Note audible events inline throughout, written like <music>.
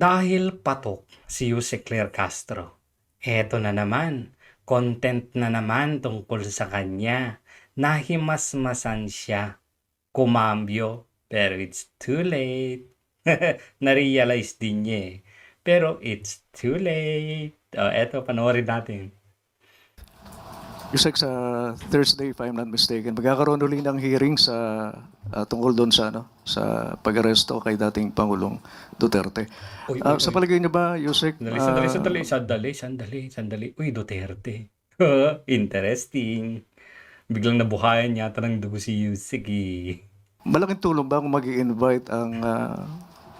Dahil patok si Jose Claire Castro. Eto na naman, content na naman tungkol sa kanya. Nahimasmasan siya. Kumambyo, pero it's too late. <laughs> Na-realize din niya eh. Pero it's too late. O, eto, panoorin natin. Yusek, sa Thursday, if I'm not mistaken, magkakaroon ulit ng hearing sa ah, tungkol doon sa ano, sa pag-aresto kay dating Pangulong Duterte. Uy, Ah, uy, sa uy. palagay niyo ba, Yusek? Sandali, sandali, sandali, sandali, sandali, sandali. Uy, Duterte. <laughs> Interesting. Biglang nabuhayan yata ng dugo si Yusik eh. malaking tulong ba kung mag invite ang ah,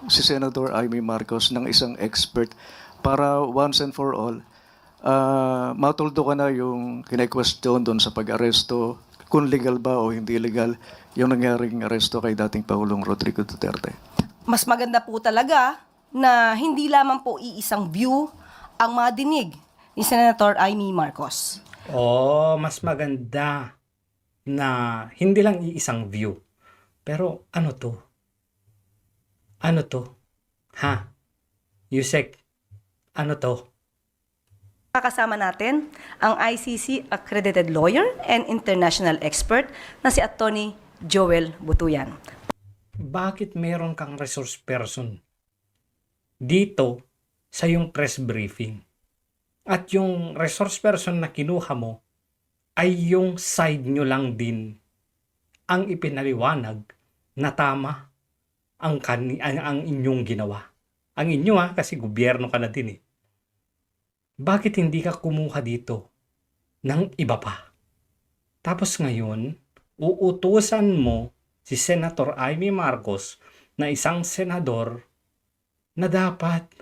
si Senator Amy Marcos ng isang expert para once and for all, uh, matuldo ka na yung kine-question doon sa pag-aresto, kung legal ba o hindi legal yung nangyaring aresto kay dating Pangulong Rodrigo Duterte. mas maganda po talaga na hindi lamang po iisang view ang madinig ni Senator Amy Marcos. Oh, mas maganda na hindi lang iisang view. Pero ano to? Ano to? Ha? Yusek, ano to? Kakasama natin ang ICC accredited lawyer and international expert na si Attorney Joel Butuyan. Bakit meron kang resource person dito sa yung press briefing? At yung resource person na kinuha mo ay yung side nyo lang din ang ipinaliwanag na tama ang, kani, ang, inyong ginawa. Ang inyo ha, kasi gobyerno ka na din eh. Bakit hindi ka kumuha dito ng iba pa? Tapos ngayon, uutusan mo si Senator Amy Marcos na isang senador na dapat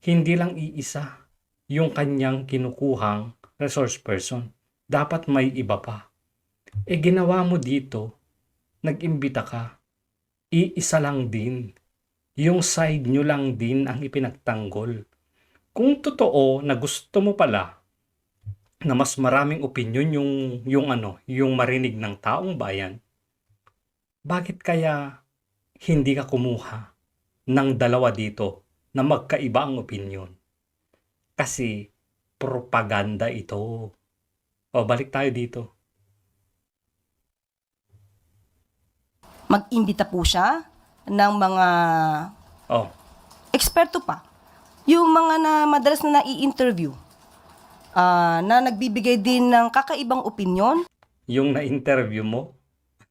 hindi lang iisa yung kanyang kinukuhang resource person. Dapat may iba pa. E ginawa mo dito, nag-imbita ka, iisa lang din. Yung side nyo lang din ang ipinagtanggol. Kung totoo na gusto mo pala na mas maraming opinion yung, yung ano, yung marinig ng taong bayan, bakit kaya hindi ka kumuha ng dalawa dito na magkaiba ang opinion? Kasi propaganda ito. O balik tayo dito. Mag-imbita po siya ng mga Oh, eksperto pa. Yung mga na madalas na nai-interview ah, na nagbibigay din ng kakaibang opinion yung na-interview mo,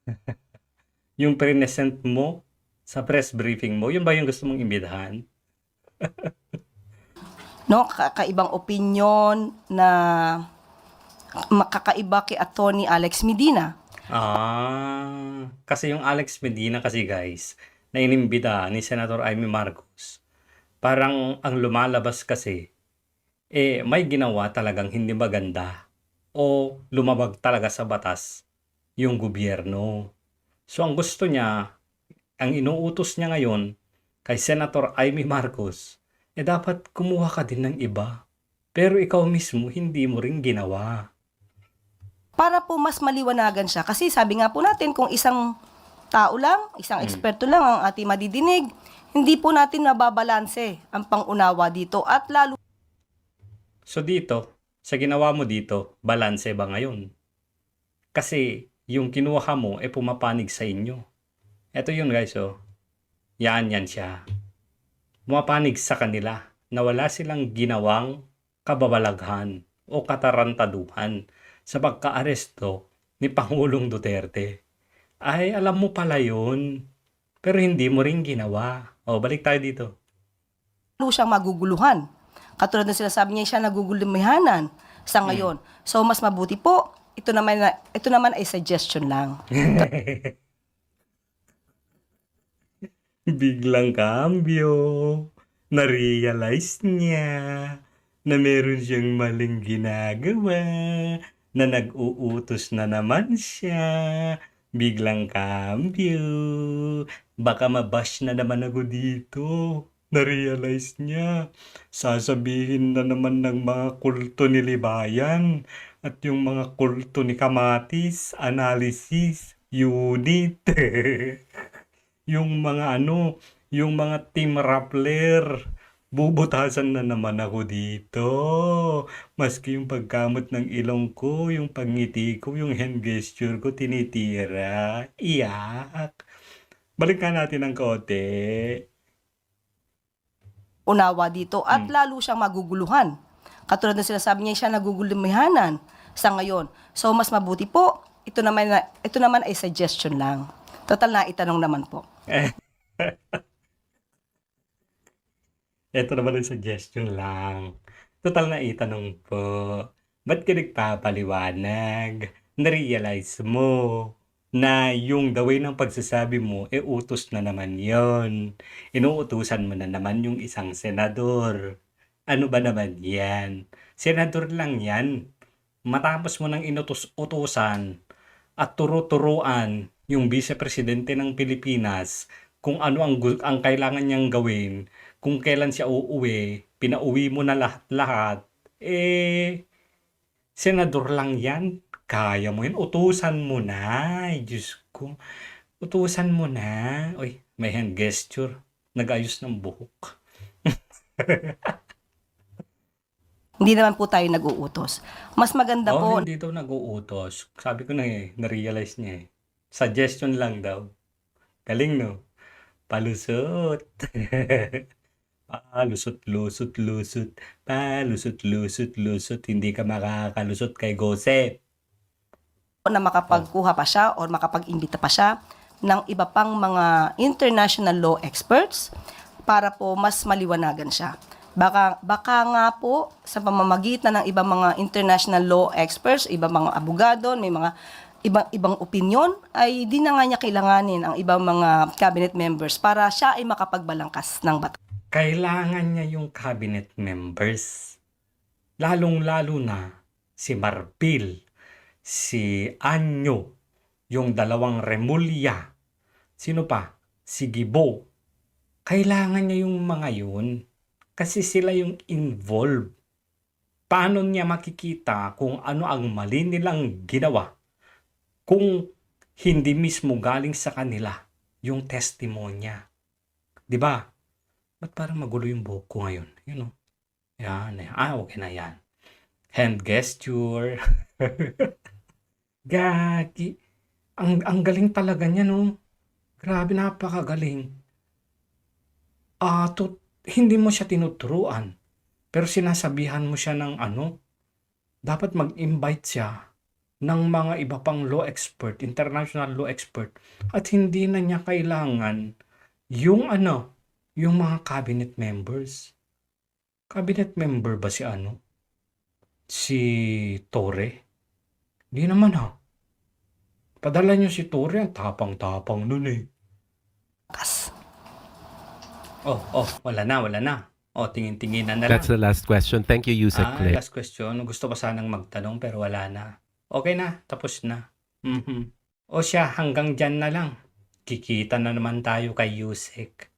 <laughs> yung present mo sa press briefing mo, yun ba yung gusto mong imbitahan? <laughs> no kakaibang opinion na makakaiba kay Attorney Alex Medina. Ah, kasi yung Alex Medina kasi guys, na inimbita ni Senator Amy Marcos, parang ang lumalabas kasi, eh may ginawa talagang hindi maganda o lumabag talaga sa batas yung gobyerno. So ang gusto niya, ang inuutos niya ngayon kay Senator Amy Marcos, eh dapat kumuha ka din ng iba. Pero ikaw mismo hindi mo rin ginawa. Para po mas maliwanagan siya. Kasi sabi nga po natin, kung isang tao lang, isang eksperto lang ang ating madidinig, hindi po natin nababalanse ang pangunawa dito. At lalo So dito, sa ginawa mo dito, balanse ba ngayon? Kasi yung kinuha mo e pumapanig sa inyo. Ito yun guys oh. Yan yan siya. Pumapanig sa kanila na wala silang ginawang kababalaghan o katarantaduhan sa pagkaaresto ni Pangulong Duterte. Ay, alam mo pala yun. Pero hindi mo rin ginawa. O, balik tayo dito. siyang maguguluhan. Katulad na sila sabi niya, siya nagugulumihanan sa ngayon. So, mas mabuti po, ito naman, na- ito naman ay suggestion lang. <laughs> Biglang kambyo. Na-realize niya na meron siyang maling ginagawa, na nag-uutos na naman siya. Biglang kambyo. Baka mabash na naman ako dito. Na-realize niya. Sasabihin na naman ng mga kulto ni Libayan at yung mga kulto ni Kamatis, analysis, unit. <laughs> yung mga ano, yung mga team Rappler bubutasan na naman ako dito. Maski yung pagkamot ng ilong ko, yung pangiti ko, yung hand gesture ko, tinitira. Iyak. Balikan natin ng kote. unawa dito at lalo siyang maguguluhan. Katulad na sinasabi niya, siya nagugulumihanan sa ngayon. So, mas mabuti po, ito naman, na- ito naman ay suggestion lang. Total na itanong naman po. <laughs> Ito naman ang suggestion lang. Total na itanong po. Ba't ka nagpapaliwanag? Narealize mo na yung the way ng pagsasabi mo, e utos na naman yon. Inuutusan mo na naman yung isang senador. Ano ba naman yan? Senador lang yan. Matapos mo nang inutos-utusan at turo-turuan yung vice-presidente ng Pilipinas kung ano ang, ang kailangan niyang gawin, kung kailan siya uuwi, pinauwi mo na lahat-lahat, eh, senador lang yan. Kaya mo yun. Utusan mo na. Ay, Diyos ko. Utusan mo na. Uy, may hand gesture. Nag-ayos ng buhok. <laughs> Hindi naman po tayo nag-uutos. Mas maganda Oh, po hindi daw nag-uutos. Sabi ko na eh, na-realize niya eh. Suggestion lang daw. Galing no? Palusot. <laughs> Palusot, lusot, lusot. Palusot, lusot, lusot. Hindi ka makakalusot kay Gose. Na makapagkuha pa siya or makapag-imbita pa siya ng iba pang mga international law experts para po mas maliwanagan siya. Baka, baka nga po sa pamamagitan ng ibang mga international law experts, ibang mga abogado, may mga ibang ibang opinion ay di na nga niya kailanganin ang ibang mga cabinet members para siya ay makapagbalangkas ng batas. Kailangan niya yung cabinet members. Lalong-lalo na si Marbil, si Anyo, yung dalawang Remulla, sino pa? Si Gibo. Kailangan niya yung mga yun kasi sila yung involved. Paano niya makikita kung ano ang mali nilang ginawa kung hindi mismo galing sa kanila yung testimonya? 'Di ba? Ba't parang magulo yung buhok ko ngayon? O. Yan. yan. Ah, okay na yan. Hand gesture. <laughs> Gagi. Ang, ang galing talaga niya, no? Grabe, napakagaling. Ah, to, hindi mo siya tinuturuan. Pero sinasabihan mo siya ng ano, dapat mag-invite siya ng mga iba pang law expert, international law expert. At hindi na niya kailangan yung ano, yung mga cabinet members. Cabinet member ba si ano? Si Tore? Di naman ha. Padala niyo si Tore, ang tapang-tapang nun eh. Oh, oh, wala na, wala na. Oh, tingin-tingin na na lang. That's the last question. Thank you, Yusek Ah, Clip. last question. Gusto ko sanang magtanong pero wala na. Okay na, tapos na. Mhm. O siya, hanggang dyan na lang. Kikita na naman tayo kay Yusek.